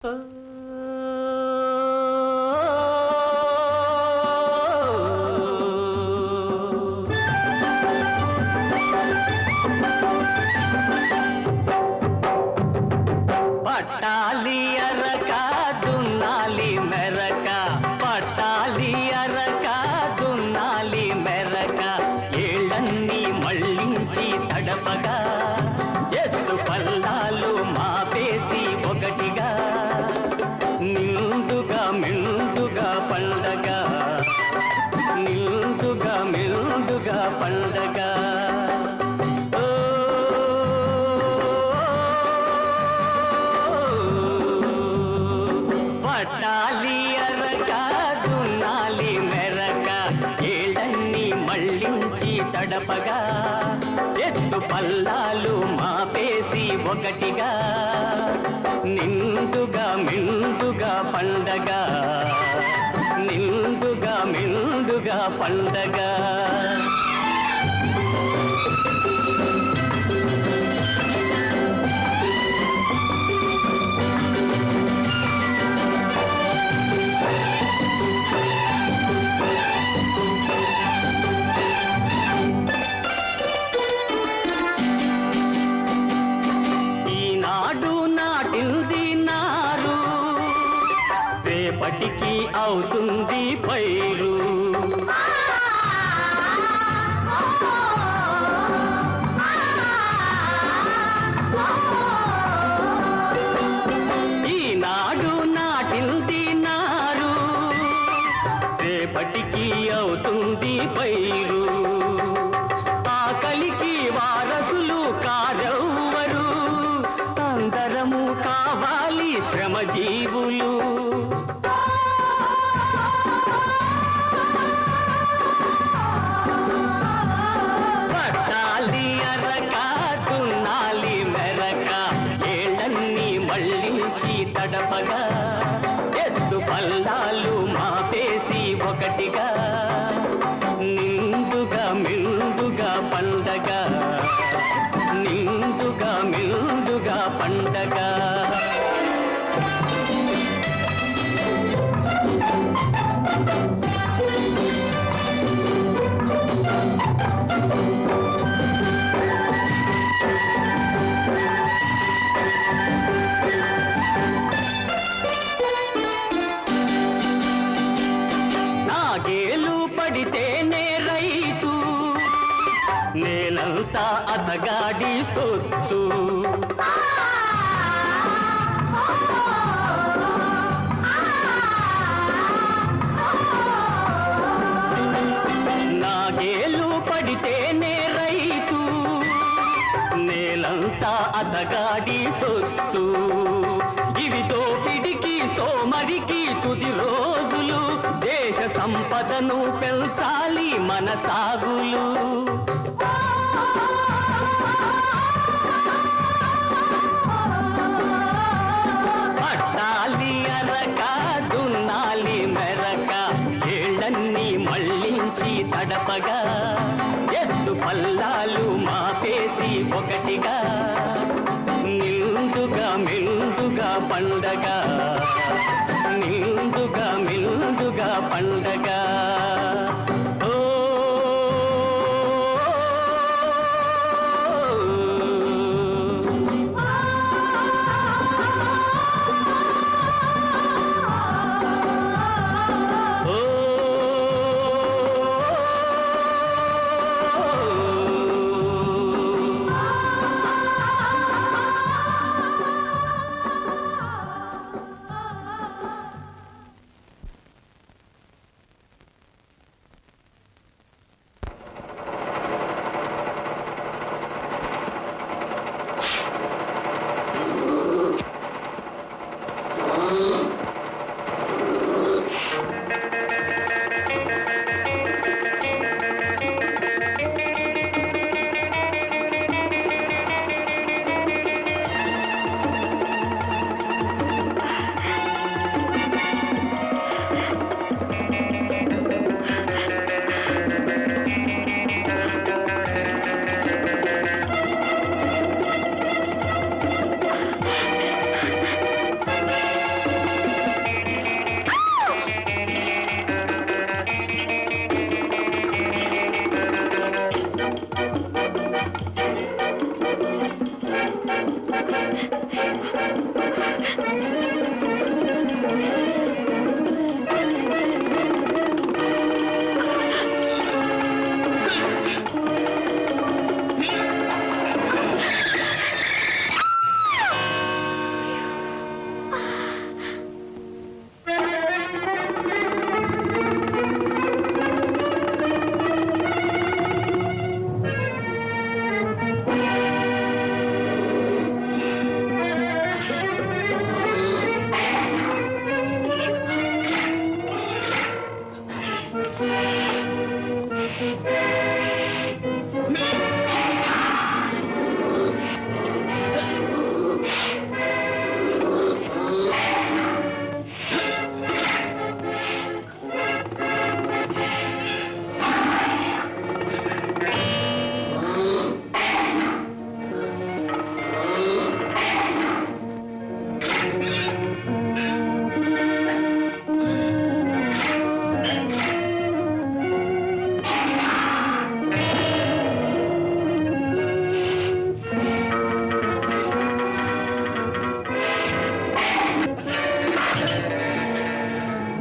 嗯 గడపగా ఎత్తు పల్లాలు మాపేసి ఒకటిగా. నిందుగా మిందుగా పండగా. నిండుగా మిందుగా పండగ. అవుతుంది పైరు. ఆకలికి వారసు నేలంతా అతగాడి సొత్తు. నాగేలు పడితేనే రైతు. నేలంతా అతగాడి సొత్తు. ఇవి తోపిడికి సోమరికి తుది రోజులు. దేశ సంపదను పెంచాలి మన సాగులు. ఒకటిగా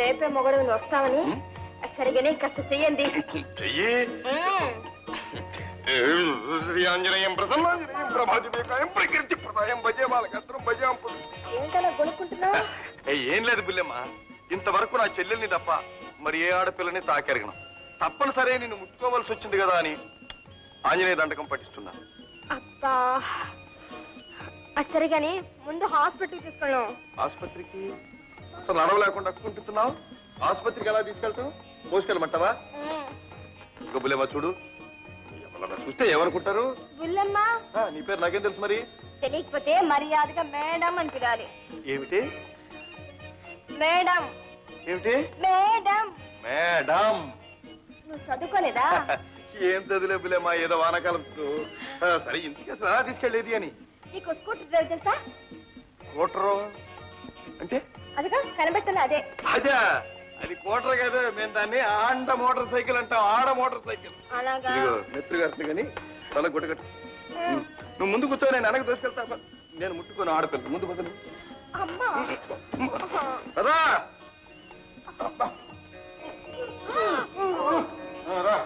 లేపే మొగడు వస్తామని సరిగానే కాస్త చెయ్యండి. చెయ్యి. శ్రీ ఆంజనేయం ప్రసన్నాంజనేయం ప్రభాజుమేకాయం ప్రకృతి ప్రదాయం భజే బాలకత్రం భజాం ఏంటలా కొనుక్కుంటున్నావు ఏం లేదు బుల్లెమ్మ. ఇంతవరకు నా చెల్లెల్ని తప్ప మరి ఏ ఆడపిల్లని తాకెరగను. తప్పనిసరి నిన్ను ముట్టుకోవలసి వచ్చింది కదా అని ఆంజనేయ దండకం అబ్బా. అది సరిగాని ముందు హాస్పిటల్ తీసుకెళ్ళాం. ఆసుపత్రికి? అసలు నడవలేకుండా కుంటున్నావు ఆసుపత్రికి ఎలా తీసుకెళ్తావు? మోసుకెళ్ళమంటావా ఇంకో బుల్లెమ్మ చూడు. ఎవరన్నా చూస్తే ఎవరుకుంటారు బుల్లమ్మా. ఆ, నీ పేరు నాకేం తెలుసు మరి? తెలియకపోతే మర్యాదగా మేడం అని పిలాలి ఏమిటి? మేడం. ఏమిటి? మేడం. మేడం. నువ్వు చదువుకోలేదా? ఏం చదువులే బుల్లెమ్మ ఏదో వానాకాలం చదువు. ఆ, సరే ఇంటికి అసలు ఎలా తీసుకెళ్ళేది అని? నీకు స్కూటర్ డ్రైవ్ తెలుసా? కోటరు అంటే? అదిగా కనబెట్టాలి అదే. అదే అది కోటర్ కాదు మేము దాన్ని ఆండ మోటార్ సైకిల్ అంటాం ఆడ మోటార్ సైకిల్. మిత్రు గారు కానీ తల గుట్టగట్టు నువ్వు ముందు కూర్చో నేను వెనక దోసుకెళ్తా నేను ముట్టుకోను ఆడపిల్ల ముందు బదులు అదా రా.